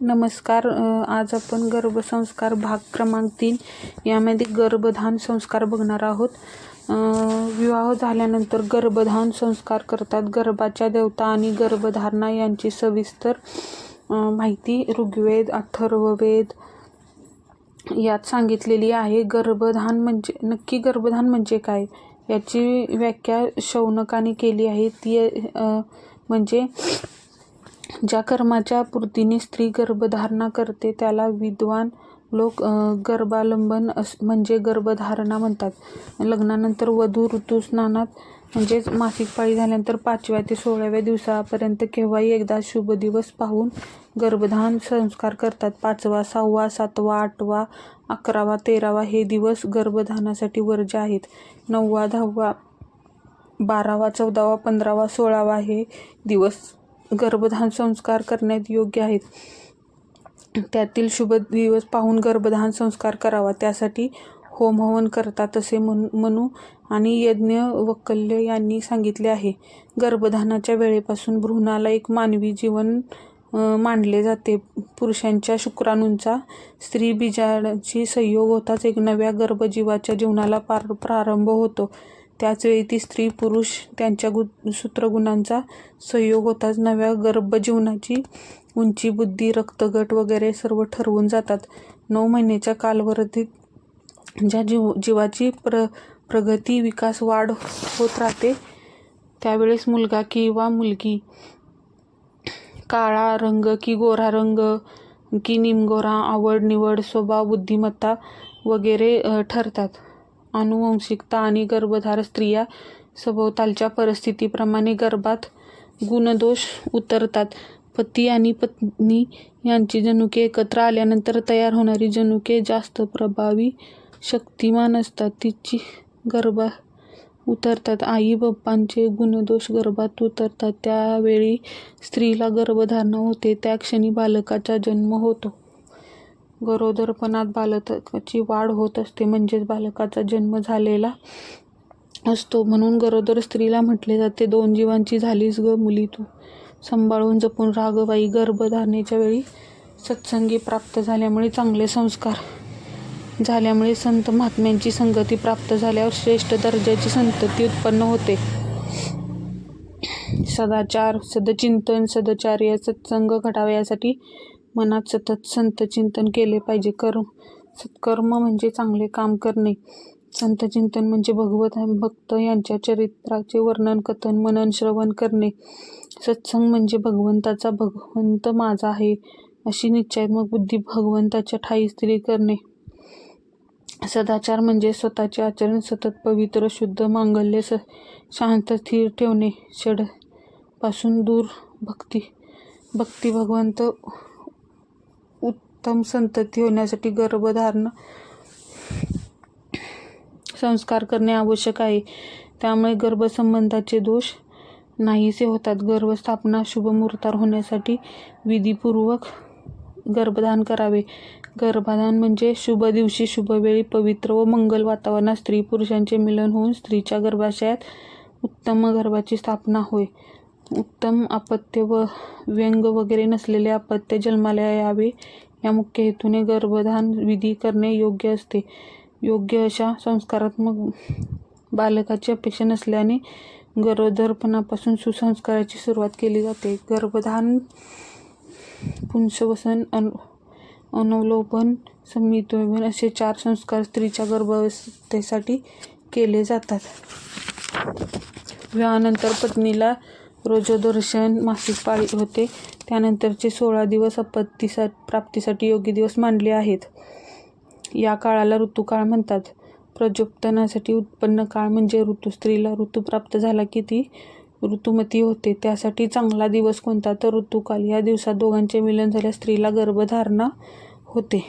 नमस्कार आज आपण गर्भसंस्कार भाग क्रमांक तीन यामध्ये गर्भधान संस्कार बघणार आहोत. विवाह झाल्यानंतर गर्भधान संस्कार करतात गर्भाच्या देवता आणि गर्भधारणा यांची सविस्तर माहिती ऋग्वेद अथर्ववेद यात सांगितलेली आहे. गर्भधान म्हणजे नक्की गर्भधान म्हणजे काय? याची व्याख्या शौनकाने केली आहे. ती म्हणजे ज्या कर्माच्या पूर्तीने स्त्री गर्भधारणा करते त्याला विद्वान लोक गर्भालंबन अस म्हणजे गर्भधारणा म्हणतात. लग्नानंतर वधू ऋतुस्नानात म्हणजेच मासिक पाळी झाल्यानंतर पाचव्या ते सोळाव्या दिवसापर्यंत केव्हाही एकदा शुभ दिवस पाहून गर्भधान संस्कार करतात. पाचवा सहावा सातवा आठवा अकरावा तेरावा हे दिवस गर्भधानासाठी वर्ज्य आहेत. नववा दहावा बारावा चौदावा पंधरावा सोळावा हे दिवस गर्भधान संस्कार करण्यात योग्य आहेत. त्यातील शुभ दिवस पाहून गर्भधान संस्कार करावा. त्यासाठी होम हवन करतात असे म्हण म्हणू आणि यज्ञ वकल्य यांनी सांगितले आहे. गर्भधानाच्या वेळेपासून भ्रूणाला एक मानवी जीवन मांडले मानले जाते. पुरुषांच्या शुक्राणूंचा स्त्री बीजाची संयोग होताच एक नव्या गर्भजीवाच्या जीवनाला पार प्रारंभ होतो. त्याचवेळी ती स्त्री पुरुष त्यांच्या गु सूत्रगुणांचा संयोग होताच नव्या गर्भजीवनाची उंची बुद्धी रक्तगट वगैरे सर्व ठरवून जातात. नऊ महिन्याच्या कालावधीत ज्या जीव जीवाची प्र प्रगती विकास वाढ होत राहते त्यावेळेस मुलगा किंवा मुलगी काळा रंग की गोरा रंग की निमगोरा आवड निवड स्वभाव बुद्धिमत्ता वगैरे ठरतात. आनुवंशिकता आणि गर्भधार स्त्रिया सभोवतालच्या परिस्थितीप्रमाणे गर्भात गुणदोष उतरतात. पती आणि पत्नी यांची जनुके एकत्र आल्यानंतर तयार होणारी जनुके जास्त प्रभावी शक्तिमान असतात. तिची गर्भा उतरतात. आई बाप्पांचे गुणदोष गर्भात उतरतात. त्यावेळी स्त्रीला गर्भधारणा होते. त्या क्षणी बालकाचा जन्म होतो. गरोदरपणात बालकाची वाढ होत असते म्हणजेच बालकाचा जन्म झालेला असतो. म्हणून गरोदर स्त्रीला म्हटले जाते दोन जीवांची झालीस ग मुली तू. सांभाळून जपून रागबाई गर्भधारणेच्या वेळी सत्संगी प्राप्त झाल्यामुळे चांगले संस्कार झाल्यामुळे संत महात्म्यांची संगती प्राप्त झाल्यावर श्रेष्ठ दर्जाची संतती उत्पन्न होते. सदाचार सदचिंतन सदचार्य सत्संग घडावा यासाठी मनात सतत संतचिंतन केले पाहिजे. कर्म सत्कर्म म्हणजे चांगले काम करणे. संतचिंतन म्हणजे भगवत भक्त यांच्या चरित्राचे वर्णन कथन मनन श्रवण करणे. सत्संग म्हणजे भगवंताचा भगवंत माझा आहे अशी निश्चयात्मक बुद्धी भगवंताच्या ठाई स्त्री करणे. सदाचार म्हणजे स्वतःचे आचरण सतत पवित्र शुद्ध मांगल्य स शांत स्थिर ठेवणे. षडपासून दूर भक्ती भक्ती भगवंत उत्तम संतती होण्यासाठी गर्भधारण संस्कार करणे आवश्यक आहे. त्यामुळे गर्भसंबंधाचे दोष नाहीसे होतात. गर्भस्थापना शुभ मुहूर्तावर होण्यासाठी विधीपूर्वक गर्भधान करावे. गर्भधान म्हणजे शुभ दिवशी शुभ वेळी पवित्र व मंगल वातावरणात स्त्री पुरुषांचे मिलन होऊन स्त्रीच्या गर्भाशयात उत्तम गर्भाची स्थापना होय. उत्तम अपत्य व व्यंग वगैरे नसलेले अपत्य जन्माला यावे. या मुख्य हेतूने गर्भधान विधी करणे योग्य असते. योग्य अशा संस्कारात्मक बालकाची अपेक्षा नसल्याने गरोदरपणापासून सुसंस्काराची सुरुवात केली जाते. गर्भधान पुंसवसन अन अनवलोपन संमितोपन असे चार संस्कार स्त्रीच्या गर्भावस्थेसाठी केले जातात. विवाहानंतर पत्नीला रोजदर्शन मासिक पाळी होते. त्यानंतरचे सोळा दिवस अपत्तीसा प्राप्तीसाठी योग्य दिवस मानले आहेत. या काळाला ऋतुकाळ म्हणतात. प्रजोत्पनासाठी उत्पन्न काळ म्हणजे ऋतू. स्त्रीला ऋतू प्राप्त झाला की ती ऋतुमती होते. त्यासाठी चांगला दिवस कोणता? तर ऋतुकाल. या दिवसात दोघांचे मिलन झाल्यास स्त्रीला गर्भधारणा होते.